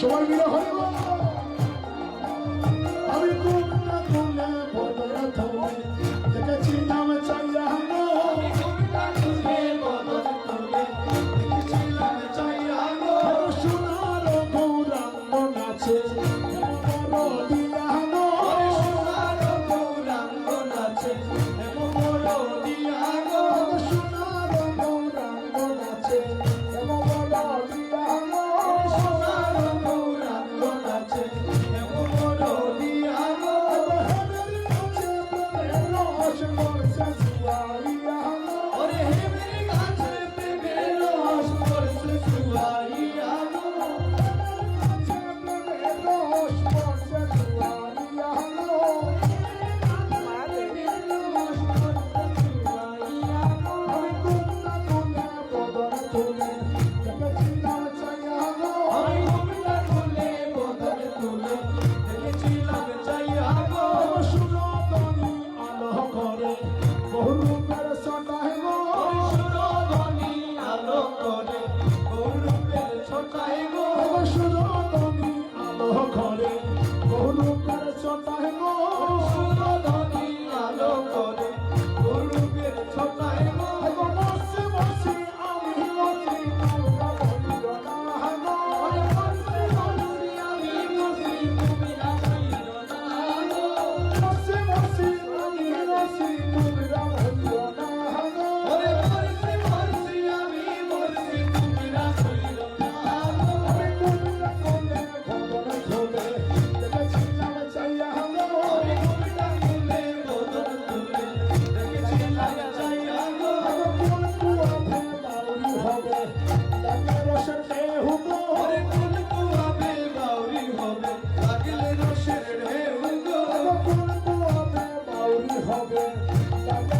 সবাই মিলে হরে আমি কোনটা কোনে বদলা তুমি দেখেছি নাম চাইয়া না দেখেছিলাম চাইয়া সোনার গৌরাঙ্গ নাচে। ঢেউ হবে